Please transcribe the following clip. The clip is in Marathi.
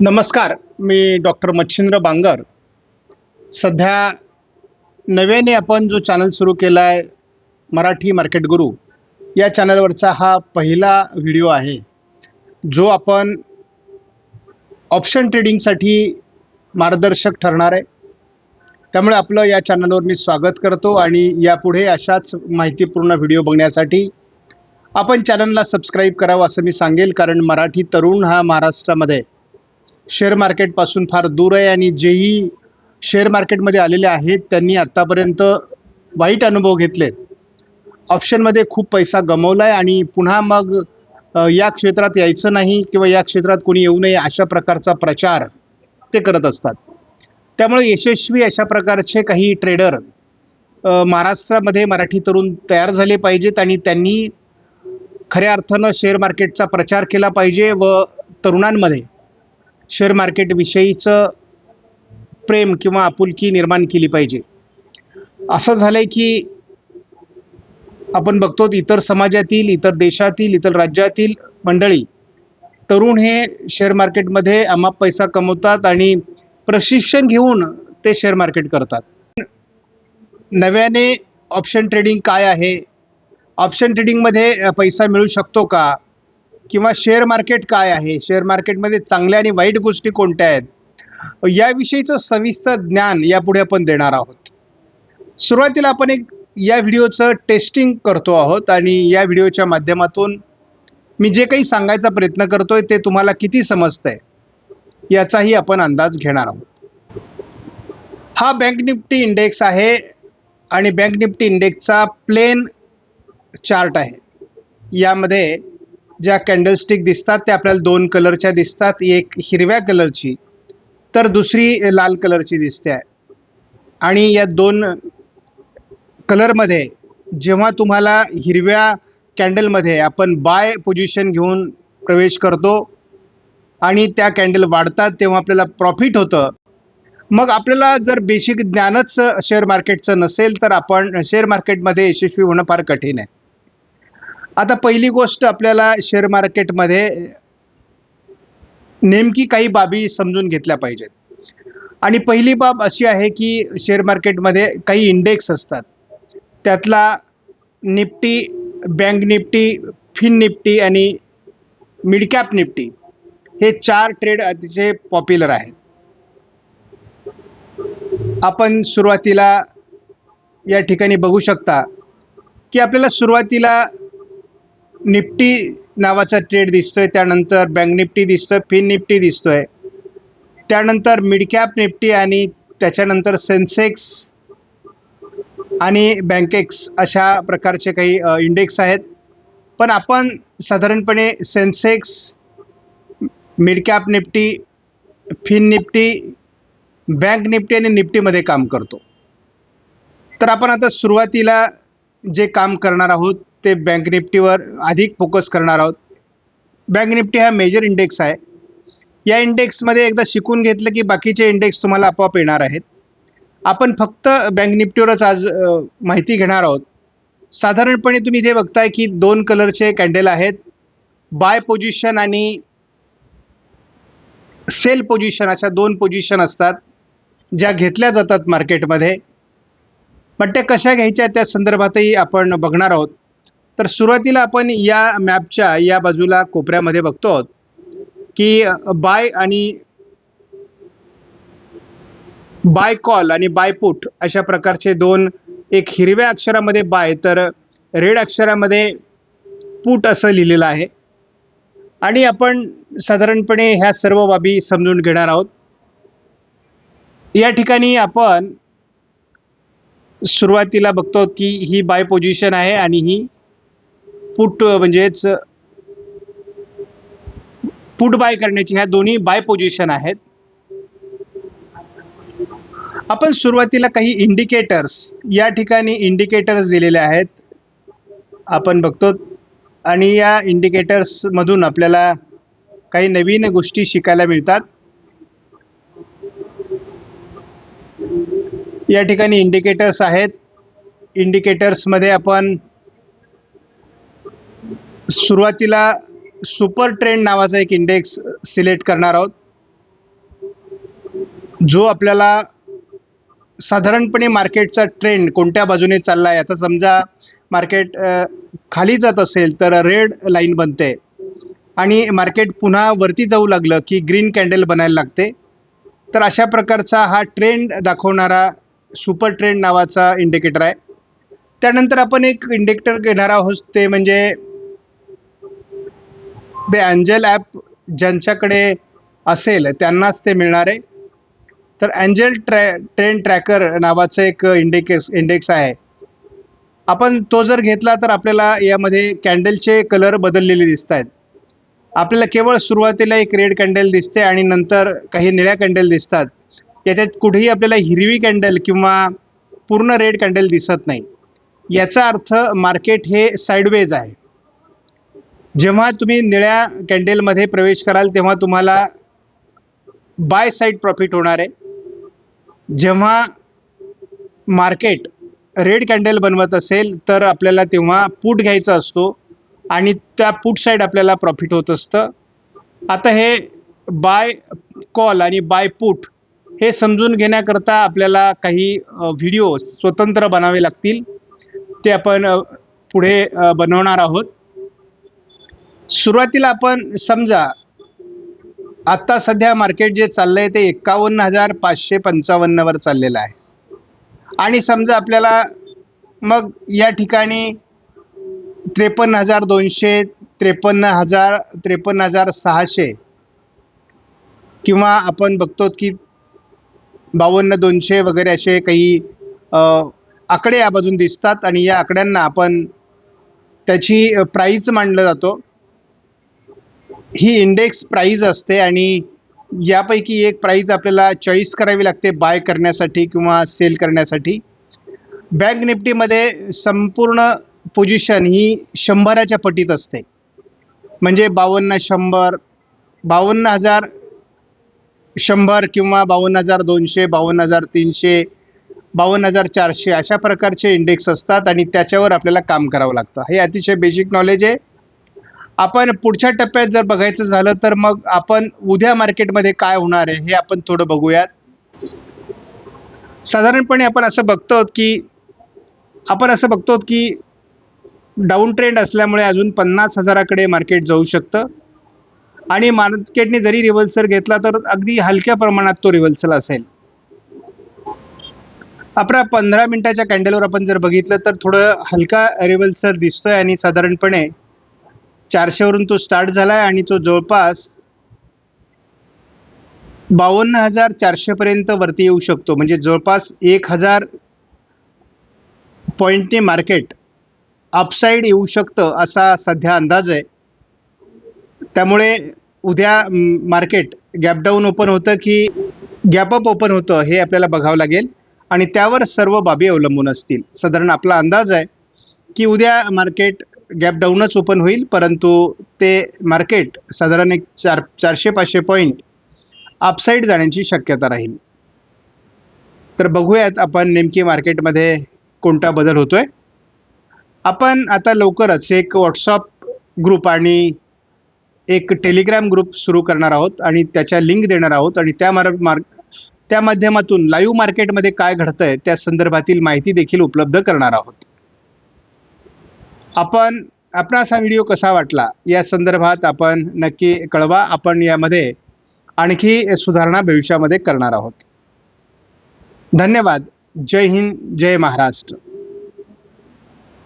नमस्कार मी डॉक्टर मच्छिंद्र बांगर. सध्या नव्याने आपण जो चॅनल सुरू केला आहे मराठी मार्केट गुरु या चॅनलवरचा हा पहिला व्हिडिओ आहे. जो आपण ऑप्शन ट्रेडिंगसाठी मार्गदर्शक ठरणार आहे. त्यामुळे आपलं या चॅनलवर मी स्वागत करतो आणि यापुढे अशाच माहितीपूर्ण व्हिडिओ बघण्यासाठी आपण चॅनलला सबस्क्राईब करावं असं मी सांगेल कारण मराठी तरुण हा महाराष्ट्रामध्ये शेअर मार्केटपासून फार दूर आहे आणि जेही शेअर मार्केटमध्ये आलेले आहेत त्यांनी आत्तापर्यंत वाईट अनुभव घेतलेत. ऑप्शनमध्ये खूप पैसा गमवला आहे आणि पुन्हा मग या क्षेत्रात यायचं नाही किंवा या क्षेत्रात कोणी येऊ नये अशा प्रकारचा प्रचार ते करत असतात. त्यामुळे यशस्वी अशा प्रकारचे काही ट्रेडर महाराष्ट्रामध्ये मराठी तरुण तयार झाले पाहिजेत आणि त्यांनी खऱ्या अर्थानं शेअर मार्केटचा प्रचार केला पाहिजे व तरुणांमध्ये शेअर मार्केटविषयीचं प्रेम किंवा आपुलकी निर्माण केली पाहिजे. असं झालंय की आपण बघतो इतर समाजातील इतर देशातील इतर राज्यातील मंडळी तरुण हे शेअर मार्केटमध्ये अमाप पैसा कमवतात आणि प्रशिक्षण घेऊन ते शेअर मार्केट करतात. नव्याने ऑप्शन ट्रेडिंग काय आहे? ऑप्शन ट्रेडिंगमध्ये पैसा मिळू शकतो का? किंवा शेअर मार्केट काय आहे? शेअर मार्केटमध्ये चांगल्या आणि वाईट गोष्टी कोणत्या आहेत? याविषयीचं सविस्तर ज्ञान यापुढे आपण देणार आहोत. सुरुवातीला आपण एक या व्हिडिओचं टेस्टिंग करतो आहोत आणि या व्हिडिओच्या माध्यमातून मी जे काही सांगायचा प्रयत्न करतोय ते तुम्हाला किती समजतंय याचाही आपण अंदाज घेणार आहोत. हा बँक निफ्टी इंडेक्स आहे आणि बँक निफ्टी इंडेक्सचा प्लेन चार्ट आहे. यामध्ये ज्या कॅन्डलस्टिक दिसतात त्या आपल्याला दोन कलरच्या दिसतात एक हिरव्या कलरची तर दुसरी लाल कलरची दिसते. आहे आणि या दोन कलरमध्ये जेव्हा तुम्हाला हिरव्या कॅन्डलमध्ये आपण बाय पोझिशन घेऊन प्रवेश करतो आणि त्या कॅन्डल वाढतात तेव्हा आपल्याला प्रॉफिट होतं. मग आपल्याला जर बेसिक ज्ञानच शेअर मार्केटचं नसेल तर आपण शेअर मार्केटमध्ये यशस्वी होणं फार कठीण आहे. आता पहिली गोष्ट आपल्याला शेअर मार्केटमध्ये नेमकी काही बाबी समजून घेतल्या पाहिजेत. आणि पहिली बाब अशी आहे की शेअर मार्केटमध्ये काही इंडेक्स असतात. त्यातला Nifty bank Nifty fin Nifty आणि मिडकॅप निफ्टी हे चार ट्रेड अतिशय पॉप्युलर आहेत. आपण सुरुवातीला या ठिकाणी बघू शकता की आपल्याला सुरुवातीला निफ्टी नावाचा ट्रेड दिसतोय त्यानंतर बँक निफ्टी दिसतोय फिन निफ्टी दिसतोय. त्यानंतर मिडकॅप निफ्टी आणि त्याच्यानंतर सेन्सेक्स आणि बँकेक्स अशा प्रकारचे काही इंडेक्स आहेत. पण आपण साधारणपणे Sensex midcap Nifty fin Nifty bank Nifty आणि निफ्टीमध्ये काम करतो. तर आपण आता सुरुवातीला जे काम करणार आहोत ते बँक निफ्टीवर अधिक फोकस करणार आहोत. बँक निफ्टी हा मेजर इंडेक्स आहे. या इंडेक्समध्ये एकदा शिकून घेतलं की बाकीचे इंडेक्स तुम्हाला आपोआप येणार आहेत. आपण फक्त बँक निफ्टीवरच आज माहिती घेणार आहोत. साधारणपणे तुम्ही इथे बघताय की दोन कलरचे कॅन्डल आहेत. बाय पोझिशन आणि सेल पोझिशन अशा दोन पोझिशन असतात ज्या घेतल्या जातात मार्केटमध्ये पण त्या कशा घ्यायच्या त्या संदर्भातही आपण बघणार आहोत. तर सुरुवातीला आपण या मॅपच्या या बाजूला कोपऱ्यामध्ये बघतो आहोत की बाय आणि बाय कॉल आणि बाय पुट अशा प्रकारचे दोन एक हिरव्या अक्षरामध्ये बाय तर रेड अक्षरामध्ये पुट असं लिहिलेलं आहे. आणि आपण साधारणपणे ह्या सर्व बाबी समजून घेणार आहोत. या ठिकाणी आपण सुरुवातीला बघतो की ही बाय पोझिशन आहे आणि ही पुट म्हणजेच पुट बाय करण्याची ह्या दोन्ही बाय पोझिशन आहेत. आपण सुरुवातीला काही इंडिकेटर्स या ठिकाणी इंडिकेटर्स दिलेले आहेत. आपण बघतो आणि या इंडिकेटर्समधून आपल्याला काही नवीन गोष्टी शिकायला मिळतात. या ठिकाणी इंडिकेटर्स आहेत. इंडिकेटर्समध्ये आपण सुरुवातीला सुपर ट्रेंड नावाचा एक इंडेक्स सिलेक्ट करणार आहोत. जो आपल्याला साधारणपणे मार्केटचा ट्रेंड कोणत्या बाजूने चालला आहे आता समजा मार्केट खाली जात असेल तर रेड लाईन बनते. आणि मार्केट पुन्हा वरती जाऊ लागलं की ग्रीन कॅन्डल बनायला लागते. तर अशा प्रकारचा हा ट्रेंड दाखवणारा सुपर ट्रेंड नावाचा इंडिकेटर आहे. त्यानंतर आपण एक इंडिकेटर घेणार आहोत ते म्हणजे ते अँजल ॲप ज्यांच्याकडे असेल त्यांनाच ते मिळणार आहे. तर अँजल ट्रॅ ट्रेंड ट्रॅकर नावाचं एक इंडेकेस इंडेक्स आहे. आपण तो जर घेतला तर आपल्याला यामध्ये कॅन्डलचे कलर बदललेले दिसत आहेत आपल्याला केवळ सुरुवातीला एक रेड कॅन्डल दिसते आणि नंतर काही निळ्या कॅन्डल दिसतात. याच्यात कुठेही आपल्याला हिरवी कॅन्डल किंवा पूर्ण रेड कॅन्डल दिसत नाही. याचा अर्थ मार्केट हे साईडवेज आहे. जेव्हा तुम्ही निळ्या कॅन्डेलमध्ये प्रवेश कराल तेव्हा तुम्हाला बाय साईड प्रॉफिट होणार आहे. जेव्हा मार्केट रेड कॅन्डल बनवत असेल तर आपल्याला तेव्हा पूट घ्यायचा असतो आणि त्या पूट साईड आपल्याला प्रॉफिट होत असतं. आता हे बाय कॉल आणि बाय पूट हे समजून घेण्याकरता आपल्याला काही व्हिडिओ स्वतंत्र बनावे लागतील. ते आपण पुढे बनवणार आहोत. सुरुवातीला आपण समजा आत्ता सध्या मार्केट जे चाललं आहे ते एकावन्न हजार पाचशे पंचावन्नवर चाललेलं आहे. आणि समजा आपल्याला मग या ठिकाणी त्रेपन्न हजार दोनशे त्रेपन्न हजार त्रेपन्न हजार सहाशे किंवा आपण बघतो की बावन्न दोनशे वगैरे असे काही आकडे आकडे बाजून दिसतात आणि या आकड्यांना आपण त्याची प्राईज मांडलं जातो. ही इंडेक्स प्राईज असते आणि यापैकी एक प्राईज आपल्याला चॉईस करावी लागते बाय करण्यासाठी किंवा सेल करण्यासाठी. बँक निफ्टीमध्ये संपूर्ण पोजिशन ही शंभराच्या पटीत असते. म्हणजे बावन्न शंभर बावन्न हजार शंभर किंवा बावन्न हजार दोनशे बावन्न हजार तीनशे बावन्न हजार चारशे अशा प्रकारचे इंडेक्स असतात आणि त्याच्यावर आपल्याला काम करावं लागतं. हे अतिशय बेसिक नॉलेज आहे. आपण पुढच्या टप्प्यात जर बघायचं झालं तर मग आपण उद्या मार्केटमध्ये काय होणार आहे हे आपण थोडं बघूयात. साधारणपणे आपण असं बघतो की आपण असं बघतो की डाऊन ट्रेंड असल्यामुळे अजून पन्नास हजाराकडे मार्केट जाऊ शकतं. आणि मार्केटने जरी रिव्हर्सल घेतला तर अगदी हलक्या प्रमाणात तो रिव्हर्सल असेल. आपल्या पंधरा मिनिटाच्या कॅन्डलवर आपण जर बघितलं तर थोडं हलका रिव्हर्सल दिसतोय आणि साधारणपणे चारशेवरून तो स्टार्ट झाला आहे आणि तो जवळपास बावन्न हजार चारशेपर्यंत वरती येऊ शकतो. म्हणजे जवळपास एक हजार पॉईंटने मार्केट अपसाईड येऊ शकतं असा सध्या अंदाज आहे. त्यामुळे उद्या मार्केट गॅपडाऊन ओपन होतं की गॅपअप ओपन होतं हे आपल्याला बघावं लागेल. आणि त्यावर सर्व बाबी अवलंबून असतील. साधारण आपला अंदाज आहे की उद्या मार्केट गॅप डाऊनच ओपन होईल परंतु ते मार्केट साधारण एक चार चारशे पाचशे पॉईंट अपसाईड जाण्याची शक्यता राहील. तर बघूयात आपण नेमकी मार्केटमध्ये कोणता बदल होतोय. आपण आता लवकरच एक व्हॉट्सअप ग्रुप आणि एक टेलिग्राम ग्रुप सुरू करणार आहोत आणि त्याच्या लिंक देणार आहोत आणि त्या मार्ग मार्ग त्या माध्यमातून लाईव्ह मार्केटमध्ये काय घडतं आहे त्या संदर्भातील माहिती देखील उपलब्ध करणार आहोत. आपण आपणास हा व्हिडिओ कसा वाटला? या संदर्भात आपण नक्की कळवा. आपण यामध्ये आणखी सुधारणा भविष्यामध्ये करणार आहोत. धन्यवाद. जय हिंद जय महाराष्ट्र.